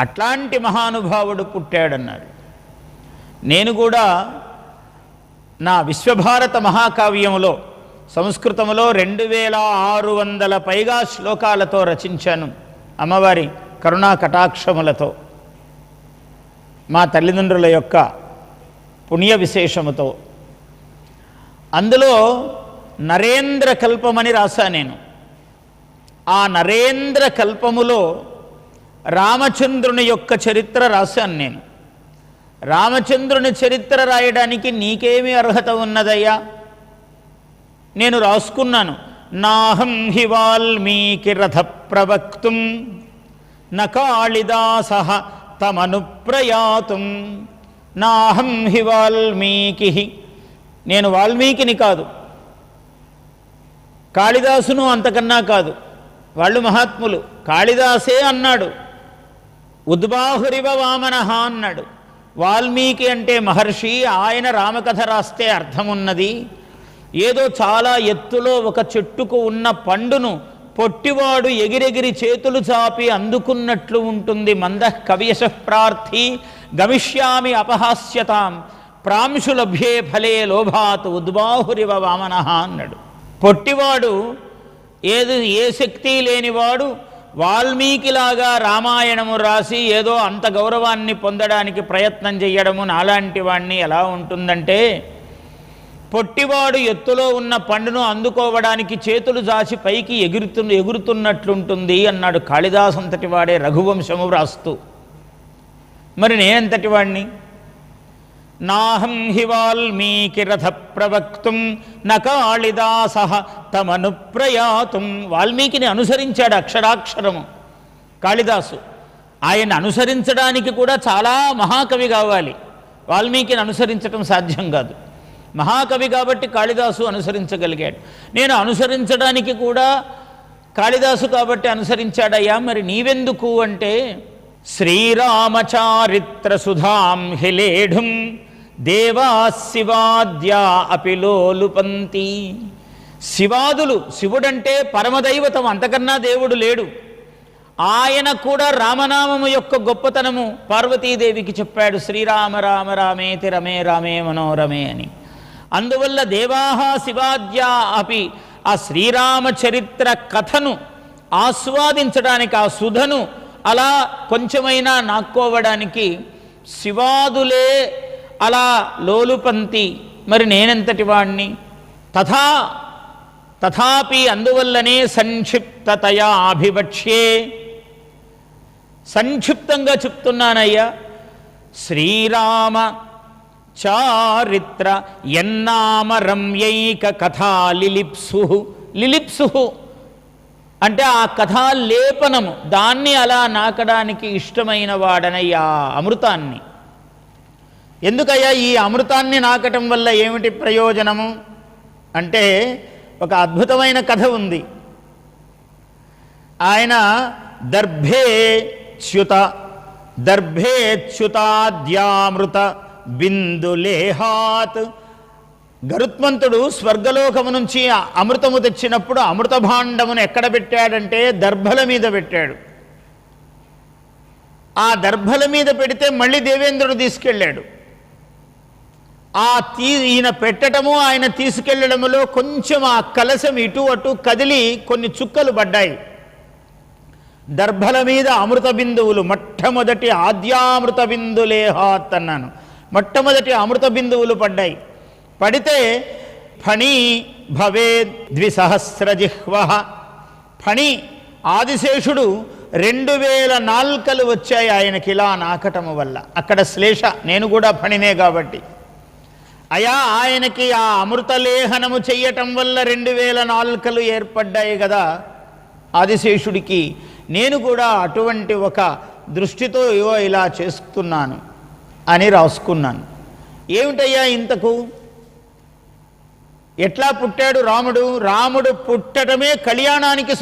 అట్లాంటి మహానుభావుడు పుట్టాడన్నారు నేను కూడా నా విశ్వభారత మహాకావ్యములో సంస్కృతములో రెండు వేల ఆరు వందల పైగా శ్లోకాలతో రచించాను అమ్మవారి కరుణా కటాక్షములతో. మా తల్లిదండ్రుల యొక్క పుణ్య విశేషముతో. అందులో నరేంద్ర కల్పమని రాశా నేను. ఆ నరేంద్ర కల్పములో రామచంద్రుని యొక్క చరిత్ర రాశాను నేను. రామచంద్రుని చరిత్ర రాయడానికి నీకేమి అర్హత ఉన్నదయ్యా? నేను రాసుకున్నాను. నాహం హి వాల్మీకి రథ ప్రవక్తుం నకాళిదాస తమను ప్రయాతుం. నాహం హి వాల్మీకి నేను వాల్మీకిని కాదు. కాళిదాసును అంతకన్నా కాదు. వాళ్ళు మహాత్ములు. కాళిదాసే అన్నాడు. ఉద్బాహురివ వామనహ అన్నాడు. వాల్మీకి అంటే మహర్షి ఆయన రామకథ రాస్తే అర్థమున్నది. ఏదో చాలా ఎత్తులో ఒక చెట్టుకు ఉన్న పండును పొట్టివాడు ఎగిరెగిరి చేతులు చాపి అందుకున్నట్లు ఉంటుంది మంద కవియశ ప్రార్థి గమిష్యామి అపహాస్యతాం ప్రాంశులభ్యే ఫలే లోభాత్ ఉద్బాహురివ వామన అన్నాడు. పొట్టివాడు ఏది ఏ శక్తి లేనివాడు వాల్మీకిలాగా రామాయణము రాసి ఏదో అంత గౌరవాన్ని పొందడానికి ప్రయత్నం చేయడము నాలాంటి వాణ్ణి ఎలా ఉంటుందంటే పొట్టివాడు ఎత్తులో ఉన్న పండును అందుకోవడానికి చేతులు జాసి పైకి ఎగురుతు ఎగురుతున్నట్లుంటుంది అన్నాడు కాళిదాసంతటి వాడే రఘువంశము వ్రాస్తూ. మరి నేనంతటి వాణ్ణి? నాహం హి వాల్మీకి రథ ప్రవక్తుం నకాళిదాస తమను ప్రయాతుం వాల్మీకిని అనుసరించాడు అక్షరాక్షరము. కాళిదాసు ఆయన అనుసరించడానికి కూడా చాలా మహాకవి కావాలి. వాల్మీకిని అనుసరించడం సాధ్యం కాదు. మహాకవి కాబట్టి కాళిదాసు అనుసరించగలిగాడు. నేను అనుసరించడానికి కూడా కాళిదాసు కాబట్టి అనుసరించాడయ్యా మరి నీవెందుకు అంటే శ్రీరామచారిత్ర సుధాం హిలేఢుం దేవాశివాద్యా అపిలోలుపంతి శివాదులు శివుడంటే పరమదైవతం అంతకన్నా దేవుడు లేడు. ఆయన కూడా రామనామము యొక్క గొప్పతనము పార్వతీదేవికి చెప్పాడు శ్రీరామ రామ రామేతి రమే రామే మనోరమే అని. అందువల్ల దేవాహ శివాద్యా అపి ఆ శ్రీరామచరిత్ర కథను ఆస్వాదించడానికి ఆ సుధను అలా కొంచెమైనా నాక్కోవడానికి శివాదులే అలా లోలుపంతి మరి నేనెంతటి వాణ్ణి? తథా తథాపి అందువల్లనే సంక్షిప్తతయా అభివక్ష్యే. సంక్షిప్తంగా చెప్తున్నానయ్యా శ్రీరామ చారిత్ర ఎన్నామ రమ్యైక కథా లిలిప్సు లిలిప్సు అంటే ఆ కథా లేపనము దాన్ని అలా నాకడానికి ఇష్టమైన వాడనయ్యా అమృతాన్ని. ఎందుకయ్యా ఈ అమృతాన్ని నాకటం వల్ల ఏమిటి ప్రయోజనము? అంటే ఒక అద్భుతమైన కథ ఉంది. ఆయన దర్భే చ్యుత దర్భే చ్యుతాద్యామృత బిందులేహాత్. గరుత్మంతుడు స్వర్గలోకము నుంచి అమృతము తెచ్చినప్పుడు అమృత భాండమును ఎక్కడ పెట్టాడంటే దర్భల మీద పెట్టాడు. ఆ దర్భల మీద పెడితే మళ్ళీ దేవేంద్రుడు తీసుకెళ్ళాడు. ఆ తీ ఈయన పెట్టడము ఆయన తీసుకెళ్ళడములో కొంచెం ఆ కలశం ఇటు అటు కదిలి కొన్ని చుక్కలు పడ్డాయి. దర్భల మీద అమృత బిందువులు మొట్టమొదటి ఆద్యామృత బిందులేహాత్ అన్నాను. మొట్టమొదటి అమృత బిందువులు పడ్డాయి. పడితే ఫణి భవే ద్విసహస్రజిహ్వ. ఫణి ఆదిశేషుడు రెండు వేల నాల్కలు వచ్చాయి ఆయనకి ఇలా నాకటము వల్ల. అక్కడ శ్లేష నేను కూడా ఫణినే కాబట్టి. అయా ఆయనకి ఆ అమృతలేహనము చెయ్యటం వల్ల రెండు వేల నాలుకలు ఏర్పడ్డాయి కదా ఆదిశేషుడికి నేను కూడా అటువంటి ఒక దృష్టితో ఇవో ఇలా చేస్తున్నాను అని రాసుకున్నాను. ఏమిటయ్యా ఇంతకు? ఎట్లా పుట్టాడు రాముడు? రాముడు పుట్టడమే కళ్యాణానికి